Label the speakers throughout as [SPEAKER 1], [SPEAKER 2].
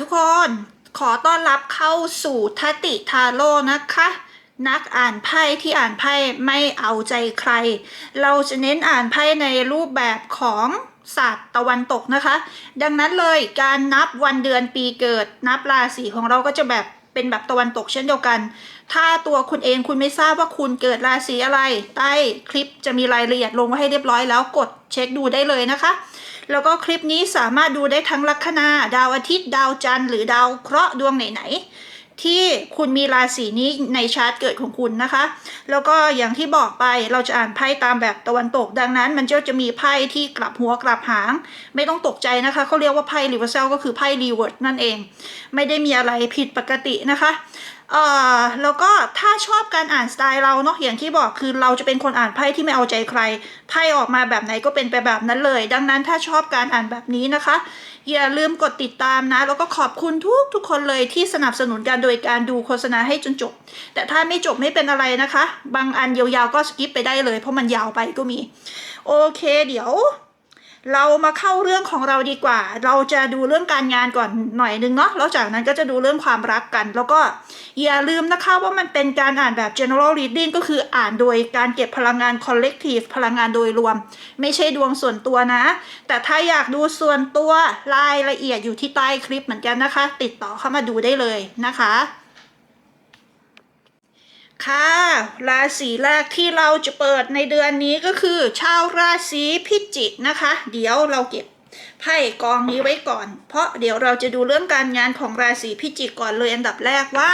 [SPEAKER 1] ทุกคนขอต้อนรับเข้าสู่ทติทาโร่นะคะ นักอ่านไพ่ที่อ่านไพ่ไม่เอาใจใคร เราจะเน้นอ่านไพ่ในรูปแบบของศาสตร์ตะวันตกนะคะ ดังนั้นเลยการนับวันเดือนปีเกิดนับราศีของเราก็จะแบบเป็นแบบตะวันตกเช่นเดียวกัน ถ้าตัวคุณเองคุณไม่ทราบว่าคุณเกิดราศีอะไร ใต้คลิปจะมีรายละเอียดลงไว้ให้เรียบร้อยแล้วกดเช็คดูได้เลยนะคะ แล้วก็คลิปนี้สามารถดูได้ทั้งลัคนา ดาวอาทิตย์ ดาวจันทร์หรือดาวเคราะห์ดวงไหนๆที่คุณมีราศีนี้ในชาร์ตเกิดของคุณนะคะ แล้วก็อย่างที่บอกไปเราจะอ่านไพ่ตามแบบตะวันตก ดังนั้นมันก็จะมีไพ่ที่กลับหัวกลับหาง ไม่ต้องตกใจนะคะเขาเรียกว่าไพ่รีเวอร์เซลก็คือไพ่รีเวิร์ดนั่นเอง ไม่ได้มีอะไรผิดปกตินะคะ เอ่อแล้วก็ถ้าชอบการอ่านสไตล์เราเนาะอย่างที่บอกคือเราจะเป็นคนอ่านไพ่ที่ไม่เอาใจใครไพ่ออกมาแบบไหนก็เป็นไปแบบนั้นเลย ดังนั้นถ้าชอบการอ่านแบบนี้นะคะ อย่าลืมกดติดตามนะ แล้วก็ขอบคุณทุกทุกคนเลยที่สนับสนุนกันโดยการดูโฆษณาให้จนจบ แต่ถ้าไม่จบไม่เป็นอะไรนะคะ บางอันยาวๆก็สกิปไปได้เลย เพราะมันยาวไปก็มี โอเคเดี๋ยว เรามาเข้าเรื่องของเราดีกว่า เราจะดูเรื่องการงานก่อนหน่อยนึงเนาะ แล้วจากนั้นก็จะดูเรื่องความรักกัน แล้วก็อย่าลืมนะคะว่ามันเป็นการอ่านแบบ general reading ก็คืออ่านโดยการเก็บพลังงาน collective พลังงานโดยรวม ไม่ใช่ดวงส่วนตัวนะ แต่ถ้าอยากดูส่วนตัวรายละเอียดอยู่ที่ใต้คลิปเหมือนกันนะคะ ติดต่อเข้ามาดูได้เลยนะคะ ค่ะ ราศีแรกที่เราจะเปิดในเดือนนี้ก็คือ ชาวราศีพิจิกนะคะ เดี๋ยวเราเก็บไพ่กองนี้ไว้ก่อน เพราะเดี๋ยวเราจะดูเรื่องการงานของราศีพิจิกก่อนเลยอันดับแรกว่า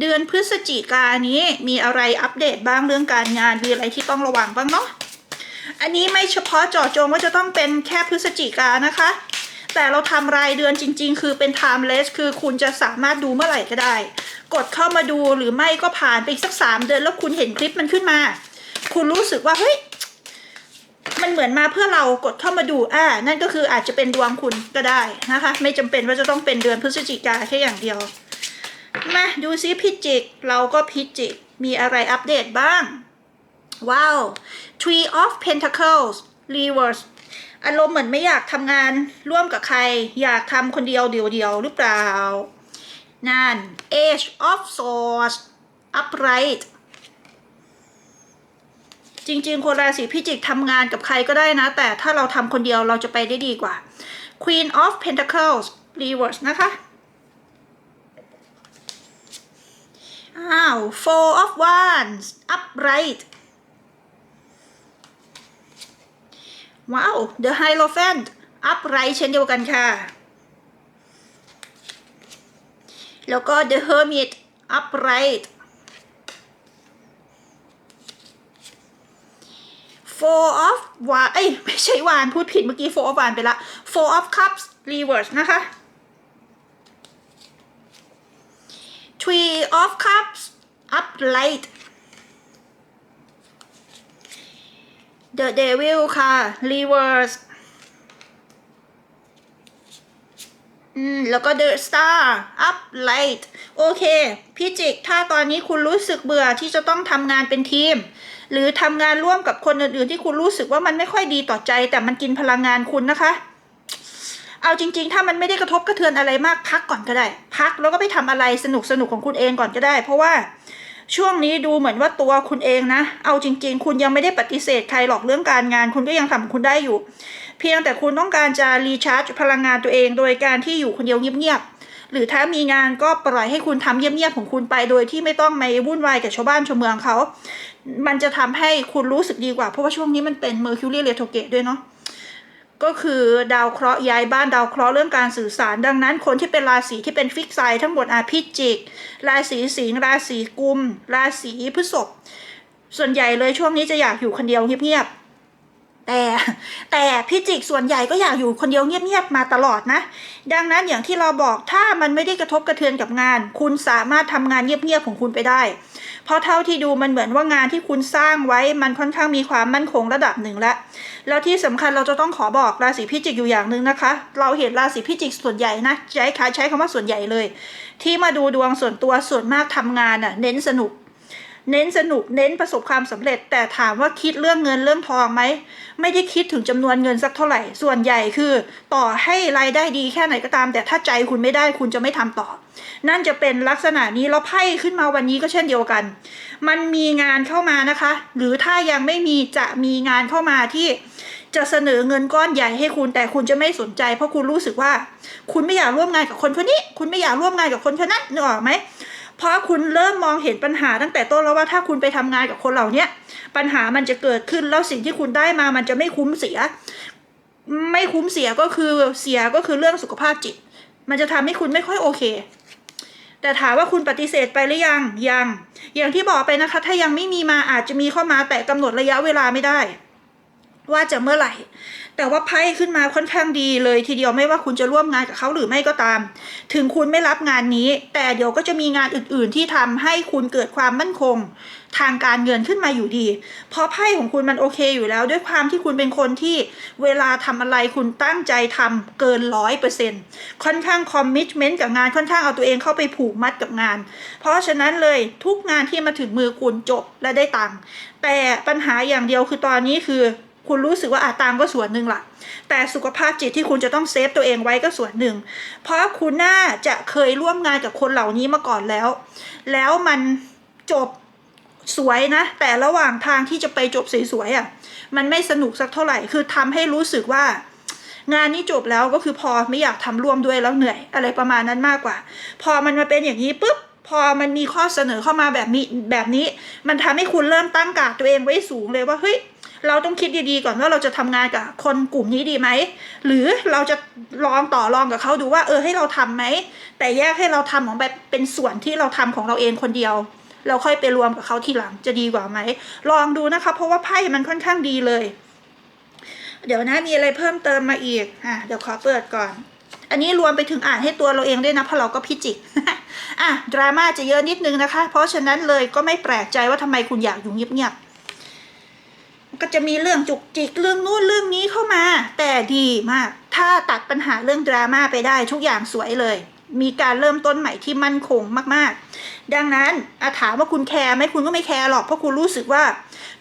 [SPEAKER 1] เดือนพฤศจิกายนี้มีอะไรอัปเดตบ้างเรื่องการงานมีอะไรที่ต้องระวังบ้างเนาะอันนี้ไม่เฉพาะเจาะจงว่าจะต้องเป็นแค่พฤศจิกานะคะ แต่เราทำรายเดือนจริง ๆ คือเป็น timeless คือคุณจะสามารถดูเมื่อไหร่ก็ได้ กดเข้ามาดูหรือไม่ก็ผ่านไปอีกสักสามเดือนแล้วคุณเห็นคลิปมันขึ้นมา คุณรู้สึกว่าเฮ้ยมันเหมือนมาเพื่อเรากดเข้ามาดูอ่านั่นก็คืออาจจะเป็นดวงคุณก็ได้นะคะ ไม่จำเป็นว่าจะต้องเป็นเดือนพฤศจิกาแค่อย่างเดียว มาดูซิพิจิก เราก็พิจิก มีอะไรอัปเดตบ้าง ว้าว Tree of Pentacles Reverse อารมณ์เหมือนไม่อยากทำงานร่วมกับใคร อยากทำคนเดียวเดียวๆหรือเปล่า นั่น Age of Swords Upright จริงๆ คนราศีพิจิกทำงานกับใครก็ได้นะ แต่ถ้าเราทำคนเดียวเราจะไปได้ดีกว่า Queen of Pentacles Reverse นะคะ อ้าว Four of Wands Upright ว้าว The Hierophant Upright เช่นเดียวกันค่ะ แล้วก็ The Hermit Upright Four of วานเอ้ยไม่ใช่วานพูดผิดเมื่อกี้ Four of วานไปละ Four of Cups Reverse นะคะ Three of Cups Upright The Devil ค่ะ Reverse อืม แล้วก็ The Star Up Light โอเค พี่จิก ถ้าตอนนี้คุณรู้สึกเบื่อที่จะต้องทำงานเป็นทีม หรือทำงานร่วมกับคนอื่นๆ ที่คุณรู้สึกว่ามันไม่ค่อยดีต่อใจ แต่มันกินพลังงานคุณนะคะ เอาจริง ๆ ถ้ามันไม่ได้กระทบกระเทือนอะไรมากพักก่อนก็ได้ พักแล้วก็ไปทำอะไรสนุกสนุกๆของคุณเองก่อนก็ได้ เพราะว่า ช่วงนี้ดูเหมือนว่าตัวคุณเองนะ เอาจริง ๆ คุณยังไม่ได้ปฏิเสธใครหรอกเรื่องการงาน คุณก็ยังทำของคุณได้อยู่ เพียงแต่คุณต้องการจะรีชาร์จพลังงานตัวเองโดยการที่อยู่คนเดียวเงียบๆหรือถ้ามีงานก็ปล่อยให้คุณทำเงียบๆของคุณไปโดยที่ไม่ต้องไปวุ่นวายกับชาวบ้านชาวเมืองเขา มันจะทำให้คุณรู้สึกดีกว่าเพราะว่าช่วงนี้มันเป็น Mercury retrograde ด้วยเนาะ ก็คือดาวเคราะห์ย้ายบ้านดาวเคราะห์เรื่องการสื่อสาร ดังนั้นคนที่เป็นราศีที่เป็นฟิกไซทั้งหมดอาพิจิก ราศีสิงห์ราศีกุม ราศีพฤษภส่วนใหญ่เลยช่วงนี้จะอยากอยู่คนเดียวเงียบๆแต่แต่พิจิกส่วนใหญ่ก็อยากอยู่คนเดียวเงียบๆมาตลอดนะ ดังนั้นอย่างที่เราบอกถ้ามันไม่ได้กระทบกระเทือนกับงาน คุณสามารถทำงานเงียบๆของคุณไปได้เพราะเท่าที่ดูมันเหมือนว่างานที่คุณสร้างไว้มันค่อนข้างมีความมั่นคงระดับหนึ่งแล้ว แล้วที่สำคัญเราจะต้องขอบอกราศีพิจิกอยู่อย่างหนึ่งนะคะ เราเห็นราศีพิจิกส่วนใหญ่นะใช้ใช้คำว่าส่วนใหญ่เลย ที่มาดูดวงส่วนตัวส่วนมากทำงานอะเน้นสนุก เน้นสนุกเน้นประสบความสำเร็จ แต่ถามว่าคิดเรื่องเงินเรื่องทองไหม ไม่ได้คิดถึงจำนวนเงินสักเท่าไหร่ ส่วนใหญ่คือ ต่อให้รายได้ดีแค่ไหนก็ตาม แต่ถ้าใจคุณไม่ได้คุณจะไม่ทำต่อ นั่นจะเป็นลักษณะนี้แล้วไพ่ขึ้นมาวันนี้ก็เช่นเดียวกัน มันมีงานเข้ามานะคะ หรือถ้ายังไม่มีจะมีงานเข้ามาที่จะเสนอเงินก้อนใหญ่ให้คุณแต่คุณจะไม่สนใจ เพราะคุณรู้สึกว่า คุณไม่อยากร่วมงานกับคนคนนี้ คุณไม่อยากร่วมงานกับคนคนนั้นนึกออกไหม เพราะคุณเริ่มมองเห็นปัญหาตั้งแต่ต้นแล้วว่าถ้าคุณไปทำงานกับคนเหล่านี้ปัญหามันจะเกิดขึ้นแล้วสิ่งที่คุณได้มามันจะไม่คุ้มเสีย ไม่คุ้มเสียก็คือเสียก็คือเรื่องสุขภาพจิต มันจะทำให้คุณไม่ค่อยโอเคแต่ถามว่าคุณปฏิเสธไปหรือยังยัง อย่างที่บอกไปนะคะ ถ้ายังไม่มีมาอาจจะมีเข้ามาแต่กำหนดระยะเวลาไม่ได้ ว่าจะเมื่อไหร่ แต่ว่าไพ่ขึ้นมาค่อนข้างดีเลยทีเดียวไม่ว่าคุณจะร่วมงานกับเขาหรือไม่ก็ตาม ถึงคุณไม่รับงานนี้ แต่เดี๋ยวก็จะมีงานอื่นๆ ที่ทำให้คุณเกิดความมั่นคง ทางการเงินขึ้นมาอยู่ดี เพราะไพ่ของคุณมันโอเคอยู่แล้ว ด้วยความที่คุณเป็นคนที่เวลาทำอะไรคุณตั้งใจทำเกินร้อยเปอร์เซ็นต์ค่อนข้างคอมมิชเมนต์กับงานค่อนข้างเอาตัวเองเข้าไปผูกมัดกับงาน เพราะฉะนั้นเลยทุกงานที่มาถึงมือคุณจบและได้ตังค์แต่ปัญหาอย่างเดียวคือตอนนี้คือ คุณรู้สึกว่าอาตังก็ส่วนหนึ่งละแต่สุขภาพจิตที่คุณจะต้องเซฟตัวเองไว้ก็ส่วนหนึ่ง เพราะคุณน่าจะเคยร่วมงานกับคนเหล่านี้มาก่อนแล้ว แล้วมันจบสวยนะ แต่ระหว่างทางที่จะไปจบสวยๆอะ มันไม่สนุกสักเท่าไหร่ คือทำให้รู้สึกว่า งานนี้จบแล้วก็คือพอไม่อยากทำร่วมด้วยแล้วเหนื่อย อะไรประมาณนั้นมากกว่า พอมันมาเป็นอย่างนี้ปุ๊บพอมันมีข้อเสนอเข้ามาแบบนี้แบบนี้ มันทำให้คุณเริ่มตั้งกาดตัวเองไว้สูงเลยว่าเฮ้ย เราต้องคิดดีๆก่อนว่าเราจะทำงานกับคนกลุ่มนี้ดีไหม หรือเราจะลองต่อรองกับเขาดูว่า เออให้เราทำไหม แต่แยกให้เราทำของแบบเป็นส่วนที่เราทำของเราเองคนเดียวเราค่อยไปรวมกับเขาทีหลังจะดีกว่าไหม ลองดูนะคะ เพราะว่าไพ่มันค่อนข้างดีเลย เดี๋ยวนะมีอะไรเพิ่มเติมมาอีกอะเดี๋ยวขอเปิดก่อน อันนี้รวมไปถึงอ่านให้ตัวเราเองด้วยนะเพราะเราก็พิจิกอะดราม่าจะเยอะนิดนึงนะคะ เพราะฉะนั้นเลยก็ไม่แปลกใจว่าทำไมคุณอยากอยู่เงียบๆ ก็จะมีเรื่องจุกจิกเรื่องนู้นเรื่องนี้เข้ามา แต่ดีมาก ถ้าตัดปัญหาเรื่องดราม่าไปได้ทุกอย่างสวยเลย มีการเริ่มต้นใหม่ที่มั่นคงมากๆ ดังนั้นอาถามว่าคุณแคร์ไหมคุณก็ไม่แคร์หรอกเพราะคุณรู้สึกว่า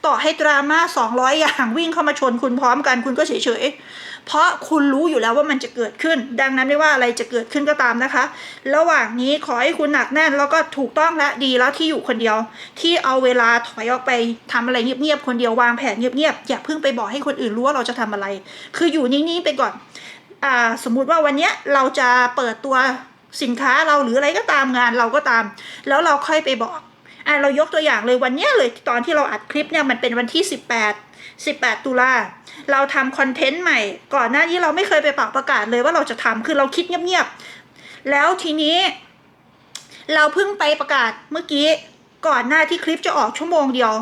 [SPEAKER 1] ต่อให้ดราม่า200 อย่างวิ่งเข้ามาชนคุณพร้อมกันคุณก็เฉยๆ เพราะคุณรู้อยู่แล้วว่ามันจะเกิดขึ้น ดังนั้นไม่ว่าอะไรจะเกิดขึ้นก็ตามนะคะ ระหว่างนี้ขอให้คุณหนักแน่นแล้วก็ถูกต้องและดีแล้วที่อยู่คนเดียว ที่เอาเวลาถอยออกไปทำอะไรเงียบๆคนเดียววางแผนเงียบๆอย่าเพิ่งไปบอกให้คนอื่นรู้ว่าเราจะทำอะไร คืออยู่นิ่งๆไปก่อนอ่าสมมุติว่าวันนี้เราจะเปิดตัวสินค้าเราหรืออะไรก็ตามงานเราก็ตาม แล้วเราค่อยไปบอกอ่าเรายกตัวอย่างเลยวันนี้เลยตอนที่เราอัดคลิปเนี่ยมันเป็นวันที่ 18 18 ตุลา เราทำคอนเทนต์ใหม่ ก่อนหน้านี้เราไม่เคยไปปากประกาศเลยว่าเราจะทำคือเราคิดเงียบๆ แล้วทีนี้ เราเพิ่งไปประกาศเมื่อกี้ก่อนหน้าที่คลิปจะออกชั่วโมงเดียว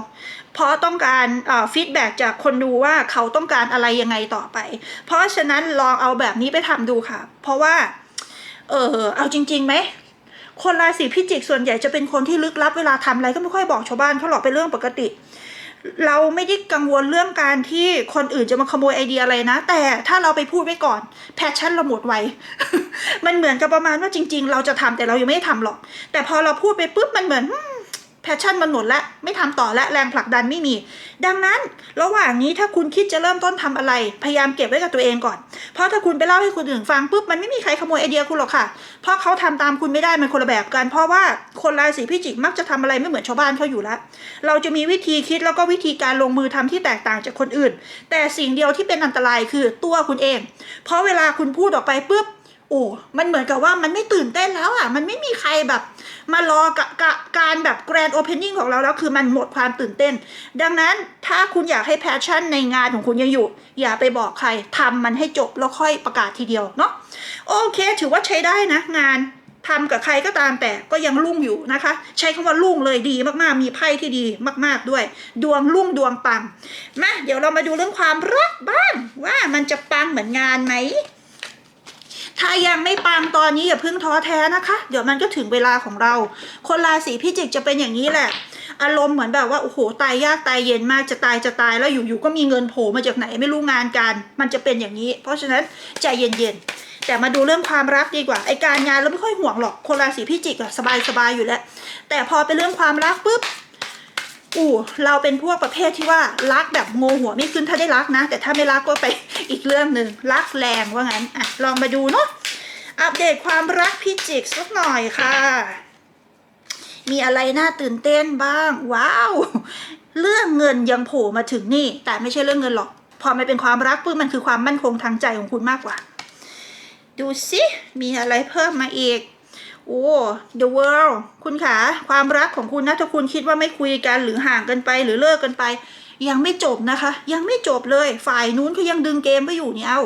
[SPEAKER 1] เพราะต้องการฟีดแบ็จากคนดูว่าเขาต้องการอะไรยังไงต่อไป เพราะฉะนั้นลองเอาแบบนี้ไปทำดูค่ะ เพราะว่า เออเอาจริงๆไหมคนราศีพิจิกส่วนใหญ่จะเป็นคนที่ลึกลับเวลาทำอะไรก็ไม่ค่อยบอกชาวบ้านเขาหรอกเป็นเรื่องปกติ เราไม่ได้กังวลเรื่องการที่คนอื่นจะมาขโมยไอเดียอะไรนะ แต่ถ้าเราไปพูดไว้ก่อน แพชชั่นเราหมดไว มันเหมือนกับประมาณว่าจริง ๆ เราจะทำแต่เรายังไม่ได้ทำหรอก แต่พอเราพูดไปปุ๊บมันเหมือน ชชั่นมันหมดละไม่ทำต่อและแรงผลักดันไม่มี ดังนั้นระหว่างนี้ถ้าคุณคิดจะเริ่มต้นทำอะไร พยายามเก็บไว้กับตัวเองก่อน เพราะถ้าคุณไปเล่าให้คนอื่นฟังปุ๊บมันไม่มีใครขโมยไอเดียคุณหรอกค่ะ เพราะเขาทำตามคุณไม่ได้มันคนละแบบกัน เพราะว่าคนราศีพิจิกมักจะทำอะไรไม่เหมือนชาวบ้านเขาอยู่แล้วเราจะมีวิธีคิดแล้วก็วิธีการลงมือทำที่แตกต่างจากคนอื่น แต่สิ่งเดียวที่เป็นอันตรายคือตัวคุณเอง เพราะเวลาคุณพูดออกไปปุ๊บ โอ้มันเหมือนกับว่ามันไม่ตื่นเต้นแล้วอะ มันไม่มีใครแบบ มารอกะกะการแบบแกรนด์โอเพนนิ่งของเราแล้วคือมันหมดความตื่นเต้น ดังนั้นถ้าคุณอยากให้แพชชั่นในงานของคุณยังอยู่ อย่าไปบอกใครทำมันให้จบแล้วค่อยประกาศทีเดียวเนาะโอเค ถือว่าใช้ได้นะงานทำกับใครก็ตามแต่ก็ยังรุ่งอยู่นะคะ ใช้คำว่ารุ่งเลยดีมากๆ มีไพ่ที่ดีมากๆด้วย ดวงรุ่งดวงปังมาเดี๋ยวเรามาดูเรื่องความรักบ้างว่ามันจะปังเหมือนงานไหม ถ้ายังไม่ปังตอนนี้อย่าเพิ่งท้อแท้นะคะ เดี๋ยวมันก็ถึงเวลาของเรา คนราศีพิจิกจะเป็นอย่างนี้แหละ อารมณ์เหมือนแบบว่าโอ้โหตายยากตายเย็นมากจะตายจะตายแล้วอยู่ๆก็มีเงินโผล่มาจากไหนไม่รู้งานการ มันจะเป็นอย่างนี้ เพราะฉะนั้นใจเย็นๆแต่มาดูเรื่องความรักดีกว่าไอการงานเราไม่ค่อยห่วงหรอกคนราศีพิจิกอะสบายๆอยู่แล้ว แต่พอเป็นเรื่องความรักปุ๊บ อู้เราเป็นพวกประเภทที่ว่ารักแบบโงหัวไม่ขึ้นถ้าได้รักนะ แต่ถ้าไม่รักก็ไปอีกเรื่องหนึ่งรักแรงว่างั้นอะลองมาดูเนาะอัปเดตความรักพี่จิกสักหน่อยค่ะ มีอะไรน่าตื่นเต้นบ้าง ว้าว เรื่องเงินยังโผล่มาถึงนี่ แต่ไม่ใช่เรื่องเงินหรอก พอมันเป็นความรักปุ๊บมันคือความมั่นคงทางใจของคุณมากกว่า ดูสิมีอะไรเพิ่มมาอีก โอ้ the world คุณขาความรักของคุณนะถ้าคุณคิดว่าไม่คุยกันหรือห่างกันไปหรือเลิกกันไป ยังไม่จบนะคะ ยังไม่จบเลยฝ่ายนู้นเขายังดึงเกมไว้อยู่เนี่ยเอา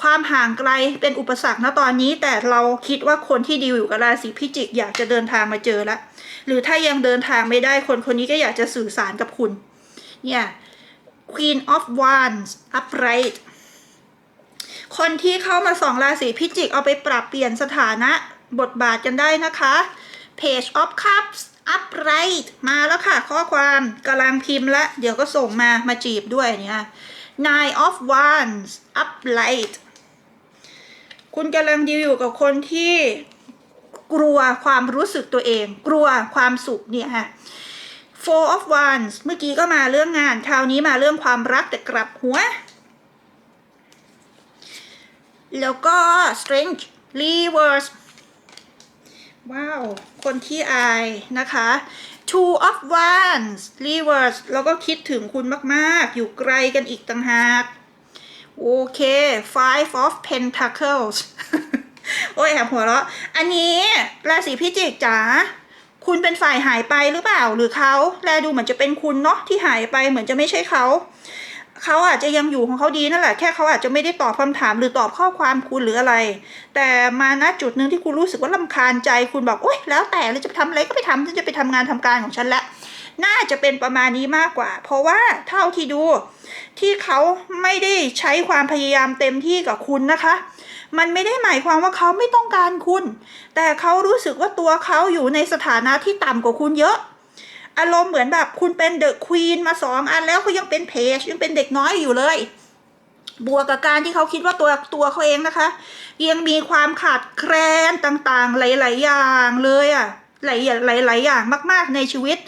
[SPEAKER 1] ความห่างไกลเป็นอุปสรรคนะตอนนี้ แต่เราคิดว่าคนที่ดีอยู่กับราศีพิจิก อยากจะเดินทางมาเจอละหรือถ้ายังเดินทางไม่ได้คนคนนี้ก็อยากจะสื่อสารกับคุณ เนี่ย Queen of Wands upright คนที่เข้ามาสองราศีพิจิก เอาไปปรับเปลี่ยนสถานะ บทบาทกันได้นะคะ Page of Cups upright มาแล้วค่ะ ข้อความกำลังพิมพ์ละ เดี๋ยวก็ส่งมามาจีบด้วยเนี่ย Nine of Wands upright คุณกำลังดีลอยู่กับคนที่กลัวความรู้สึกตัวเอง กลัวความสุขเนี่ยค่ะ Four of Wands เมื่อกี้ก็มาเรื่องงาน คราวนี้มาเรื่องความรักแต่กลับหัว แล้วก็ Strange Reverse ว้าว คนที่อายนะคะ Two of Wands Reverse แล้วก็คิดถึงคุณมากๆ อยู่ไกลกันอีกต่างหาก โอเค Five of Pentacles โอ้ยแอบหัวเราะ อันนี้ราศีพิจิกจ๋าคุณเป็นฝ่ายหายไปหรือเปล่าหรือเขาแลดูเหมือนจะเป็นคุณเนาะที่หายไปเหมือนจะไม่ใช่เขา เขาอาจจะยังอยู่ของเขาดีนั่นแหละแค่เขาอาจจะไม่ได้ตอบคำถามหรือตอบข้อความคุณหรืออะไร แต่มาณจุดหนึ่งที่คุณรู้สึกว่าลำคาญใจคุณบอกโอ๊ยแล้วแต่เราจะทำอะไรก็ไปทำฉันจะไปทำงานทำการของฉันละน่าจะเป็นประมาณนี้มากกว่า เพราะว่าเท่าที่ดู ที่เขาไม่ได้ใช้ความพยายามเต็มที่กับคุณนะคะ มันไม่ได้หมายความว่าเขาไม่ต้องการคุณ แต่เขารู้สึกว่าตัวเขาอยู่ในสถานะที่ต่ำกว่าคุณเยอะ อารมณ์เหมือนแบบคุณเป็นเดอะควีนมาสองอันแล้วเขายังเป็นเพจยังเป็นเด็กน้อยอยู่เลย บวกกับการที่เขาคิดว่าตัวตัวเขาเองนะคะ ยังมีความขาดแคลนต่างๆ หลาย ๆ อย่างเลยอะหลายๆหลายๆอย่างมาก ๆ ในชีวิต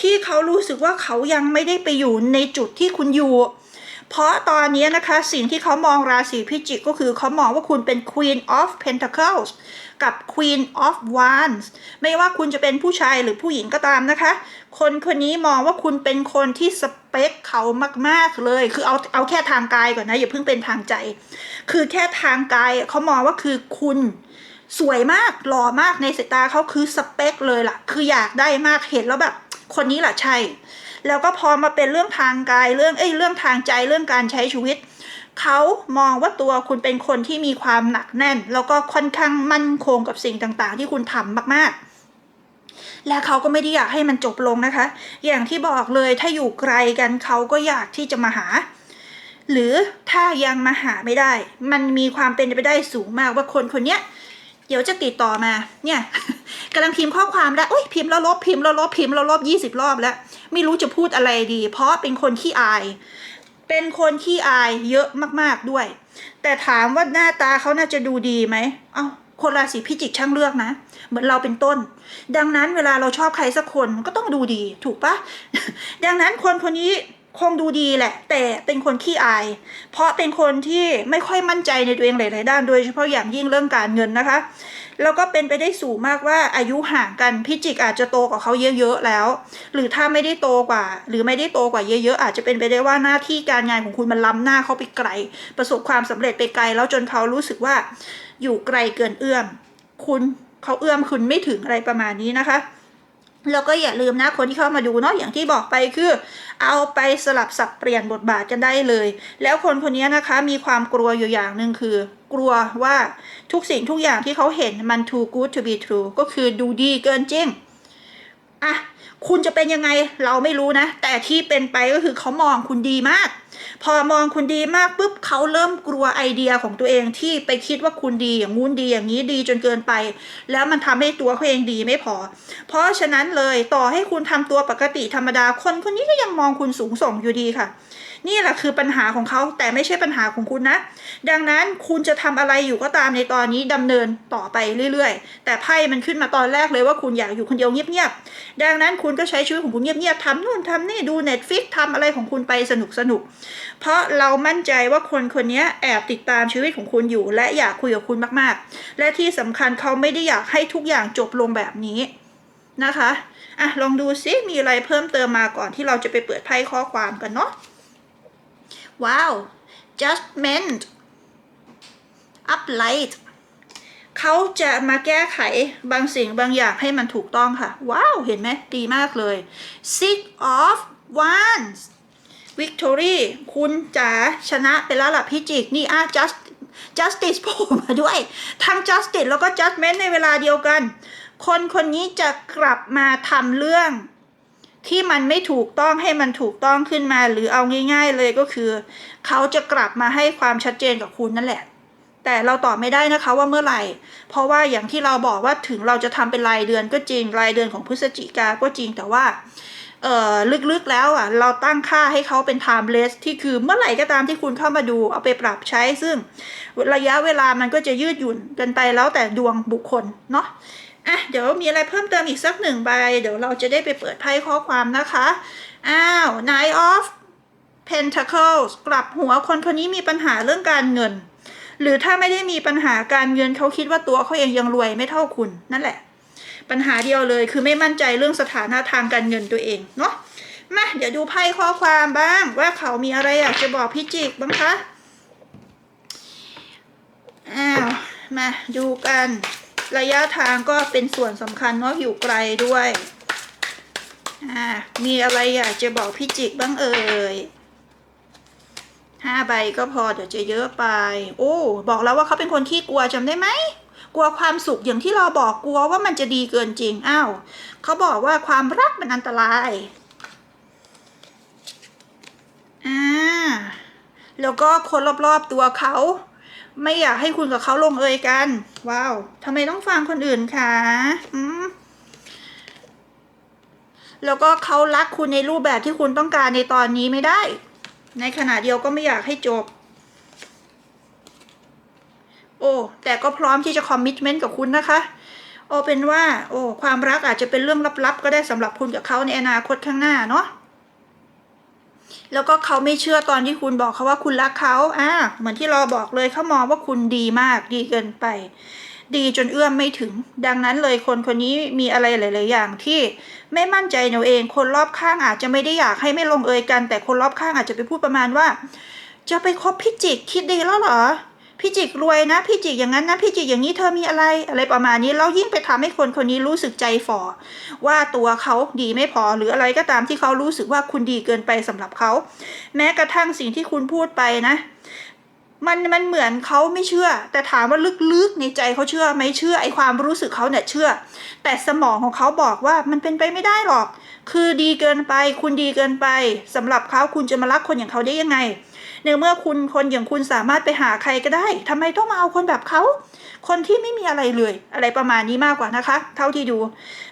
[SPEAKER 1] ที่เขารู้สึกว่าเขายังไม่ได้ไปอยู่ในจุดที่คุณอยู่ เพราะตอนนี้นะคะสิ่งที่เขามองราศีพิจิกก็คือเขามองว่าคุณเป็น Queen of Pentacles กับ Queen of Wands ไม่ว่าคุณจะเป็นผู้ชายหรือผู้หญิงก็ตามนะคะ คนคนนี้มองว่าคุณเป็นคนที่สเปคเขามาก ๆ เลย คือเอาเอาแค่ทางกายก่อนนะ อย่าเพิ่งเป็นทางใจ คือแค่ทางกายเขามองว่าคือคุณสวยมากหล่อมากในสายตาเขาคือสเปคเลยล่ะ คืออยากได้มากเห็นแล้วแบบ คนนี้แหละใช่ แล้วก็พอมาเป็นเรื่องทางกายเรื่องเอ้ยเรื่องทางใจเรื่องการใช้ชีวิตเขามองว่าตัวคุณเป็นคนที่มีความหนักแน่น แล้วก็ค่อนข้างมั่นคงกับสิ่งต่างๆ ที่คุณทำมากๆและเขาก็ไม่ได้อยากให้มันจบลงนะคะ อย่างที่บอกเลยถ้าอยู่ไกลกันเขาก็อยากที่จะมาหา หรือถ้ายังมาหาไม่ได้ มันมีความเป็นไปได้สูงมากว่าคนคนเนี้ยเดี๋ยวจะติดต่อมา เนี่ยกำลังพิมพ์ข้อความแล้วโอ้ยพิมพ์แล้วลบพิมพ์แล้วลบพิมพ์แล้วลบยี่สิบรอบแล้ว ไม่รู้จะพูดอะไรดี เพราะเป็นคนขี้อาย เป็นคนขี้อายเยอะมากๆด้วย แต่ถามว่าหน้าตาเขาน่าจะดูดีไหมเอ้าคนราศีพิจิกช่างเลือกนะ เหมือนเราเป็นต้น ดังนั้นเวลาเราชอบใครสักคนก็ต้องดูดี ถูกปะดังนั้นคนคนนี้ คงดูดีแหละ แต่เป็นคนขี้อาย เพราะเป็นคนที่ไม่ค่อยมั่นใจในตัวเองหลาย ๆ ด้าน โดยเฉพาะอย่างยิ่งเรื่องการเงินนะคะ แล้วก็เป็นไปได้สูงมากว่าอายุห่างกันพิจิกอาจจะโตกว่าเขาเยอะ ๆ แล้ว หรือถ้าไม่ได้โตกว่า หรือไม่ได้โตกว่าเยอะ ๆ อาจจะเป็นไปได้ว่าหน้าที่การงานของคุณมันล้ำหน้าเขาไปไกล ประสบความสำเร็จไปไกล แล้วจนเขารู้สึกว่าอยู่ไกลเกินเอื้อม คุณเขาเอื้อมคุณไม่ถึงอะไรประมาณนี้นะคะ แล้วก็อย่าลืมนะคนที่เข้ามาดูเนาะอย่างที่บอกไปคือ เอาไปสลับสับเปลี่ยนบทบาทกันได้เลย แล้วคนคนนี้นะคะมีความกลัวอยู่อย่างหนึ่งคือ กลัวว่าทุกสิ่งทุกอย่างที่เขาเห็นมัน too good to be true ก็คือดูดีเกินจริง อะคุณจะเป็นยังไงเราไม่รู้นะ แต่ที่เป็นไปก็คือเขามองคุณดีมาก พอมองคุณดีมากปุ๊บเขาเริ่มกลัวไอเดียของตัวเองที่ไปคิดว่าคุณดีอย่างงู้นดีอย่างนี้ดีจนเกินไป แล้วมันทำให้ตัวเขาเองดีไม่พอ เพราะฉะนั้นเลยต่อให้คุณทำตัวปกติธรรมดาคนคนนี้ก็ยังมองคุณสูงส่งอยู่ดีค่ะ นี่แหละคือปัญหาของเขาแต่ไม่ใช่ปัญหาของคุณนะ ดังนั้นคุณจะทำอะไรอยู่ก็ตามในตอนนี้ดำเนินต่อไปเรื่อยๆ แต่ไพ่มันขึ้นมาตอนแรกเลยว่าคุณอยากอยู่คนเดียวเงียบๆ ดังนั้นคุณก็ใช้ชีวิตของคุณเงียบๆทำนู่นทำนี่ดู Netflix ทำอะไรของคุณไปสนุกๆเพราะเรามั่นใจว่าคนคนนี้แอบติดตามชีวิตของคุณอยู่ และอยากคุยกับคุณมากๆ และที่สำคัญเขาไม่ได้อยากให้ทุกอย่างจบลงแบบนี้นะคะ อะ ลองดูซิ มีอะไรเพิ่มเติมมาก่อนที่เราจะไปเปิดไพ่ข้อความกันเนาะ ว้าว judgment uplight เขาจะมาแก้ไขบางสิ่งบางอย่างให้มันถูกต้องค่ะ ว้าว เห็นไหมดีมากเลย six of wands victory คุณจ๋าชนะไปแล้วล่ะพี่จิก นี่อะ just justice โผล่มาด้วย ทั้ง justice แล้วก็ judgment ในเวลาเดียวกัน คนคนนี้จะกลับมาทำเรื่อง ที่มันไม่ถูกต้องให้มันถูกต้องขึ้นมา หรือเอาง่าย ๆ เลยก็คือ เขาจะกลับมาให้ความชัดเจนกับคุณนั่นแหละ แต่เราตอบไม่ได้นะคะว่าเมื่อไหร่ เพราะว่าอย่างที่เราบอกว่าถึงเราจะทำเป็นรายเดือนก็จริงรายเดือนของพฤศจิกาก็จริงแต่ว่าเอ่อลึกๆแล้วอะเราตั้งค่าให้เขาเป็น timeless ที่คือเมื่อไหร่ก็ตามที่คุณเข้ามาดูเอาไปปรับใช้ซึ่งระยะเวลามันก็จะยืดหยุ่นกันไปแล้วแต่ดวงบุคคลเนาะ อะเดี๋ยวมีอะไรเพิ่มเติมอีกสักหนึ่งใบ เดี๋ยวเราจะได้ไปเปิดไพ่ข้อความนะคะ อ้าว Nine of Pentacles กลับหัวคนคนนี้มีปัญหาเรื่องการเงิน หรือถ้าไม่ได้มีปัญหาการเงินเขาคิดว่าตัวเขาเองยังรวยไม่เท่าคุณนั่นแหละ ปัญหาเดียวเลยคือไม่มั่นใจเรื่องสถานะทางการเงินตัวเองเนาะมาเดี๋ยวดูไพ่ข้อความบ้าง ว่าเขามีอะไรอยากจะบอกพี่จิกบ้างคะอ้าวมาดูกัน ระยะทางก็เป็นส่วนสำคัญเนาะอยู่ไกลด้วยอ่ามีอะไรอยากจะบอกพี่จิกบ้างเอ่ยห้าใบก็พอเดี๋ยวจะเยอะไป โอ้ บอกแล้วว่าเขาเป็นคนขี้กลัวจำได้ไหมกลัวความสุขอย่างที่เราบอกกลัวว่ามันจะดีเกินจริงอ้าวเขาบอกว่าความรักมันอันตรายอ่าแล้วก็คนรอบๆตัวเขา ไม่อยากให้คุณกับเขาลงเอยกัน ว้าวทำไมต้องฟังคนอื่นคะอืมแล้วก็เขารักคุณในรูปแบบที่คุณต้องการในตอนนี้ไม่ได้ ในขณะเดียวก็ไม่อยากให้จบ โอ้แต่ก็พร้อมที่จะคอมมิชเมนต์กับคุณนะคะโอเป็นว่า โอ้ความรักอาจจะเป็นเรื่องลับๆ ก็ได้สำหรับคุณกับเขาในอนาคตข้างหน้าเนาะ แล้วก็เขาไม่เชื่อตอนที่คุณบอกเขาว่าคุณรักเขาอ่าเหมือนที่เราบอกเลยเขามองว่าคุณดีมากดีเกินไป ดีจนเอื้อมไม่ถึง ดังนั้นเลยคนคนนี้มีอะไรหลาย ๆ อย่างที่ไม่มั่นใจในตัวเอง คนรอบข้างอาจจะไม่ได้อยากให้ไม่ลงเอยกัน แต่คนรอบข้างอาจจะไปพูดประมาณว่า จะไปคบพี่จิกคิดดีแล้วเหรอ พี่จิกรวยนะ พี่จิกอย่างนั้นนะพี่จิกอย่างนี้เธอมีอะไรอะไรประมาณนี้แล้วยิ่งไปทำให้คนคนนี้รู้สึกใจฝ่อว่าตัวเขาดีไม่พอหรืออะไรก็ตามที่เขารู้สึกว่าคุณดีเกินไปสำหรับเขา แม้กระทั่งสิ่งที่คุณพูดไปนะมันมันเหมือนเขาไม่เชื่อ แต่ถามว่าลึกๆในใจเขาเชื่อไหมเชื่อไอความรู้สึกเขาเนี่ยเชื่อ แต่สมองของเขาบอกว่ามันเป็นไปไม่ได้หรอก คือดีเกินไป คุณดีเกินไปสำหรับเขาคุณจะมารักคนอย่างเขาได้ยังไง ในเมื่อคุณคนอย่างคุณสามารถไปหาใครก็ได้ทำไมต้องมาเอาคนแบบเขาคนที่ไม่มีอะไรเลยอะไรประมาณนี้มากกว่านะคะ เท่าที่ดู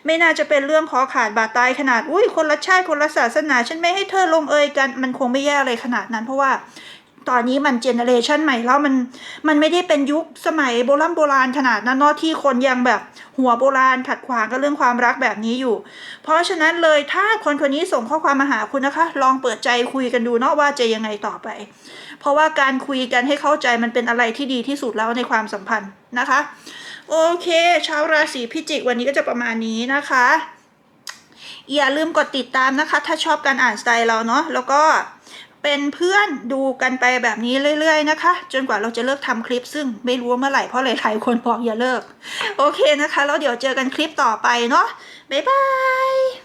[SPEAKER 1] ไม่น่าจะเป็นเรื่องขอขาดบาดตายขนาดอุ้ยคนละชาติคนละศาสนา ฉันไม่ให้เธอลงเอยกัน มันคงไม่แย่อะไรขนาดนั้น เพราะว่า ตอนนี้มันเจเนเรชันใหม่แล้วมันมันไม่ได้เป็นยุคสมัยโบราณโบราณขนาดนั้นเนาะที่คนยังแบบหัวโบราณขัดขวางกับเรื่องความรักแบบนี้อยู่ เพราะฉะนั้นเลยถ้าคนคนนี้ส่งข้อความมาหาคุณนะคะ ลองเปิดใจคุยกันดูเนาะว่าจะยังไงต่อไป เพราะว่าการคุยกันให้เข้าใจมันเป็นอะไรที่ดีที่สุดแล้วในความสัมพันธ์นะคะ โอเค ชาวราศีพิจิกวันนี้ก็จะประมาณนี้นะคะอย่าลืมกดติดตามนะคะ ถ้าชอบการอ่านสไตล์เราเนาะแล้วก็ เป็นเพื่อนดูกันไปแบบนี้เรื่อย ๆ นะคะ จนกว่าเราจะเลิกทำคลิป ซึ่งไม่รู้ว่าเมื่อไหร่เพราะหลายๆคนบอกอย่าเลิก โอเคนะคะ แล้วเดี๋ยวเจอกันคลิปต่อไปเนาะบ๊ายบาย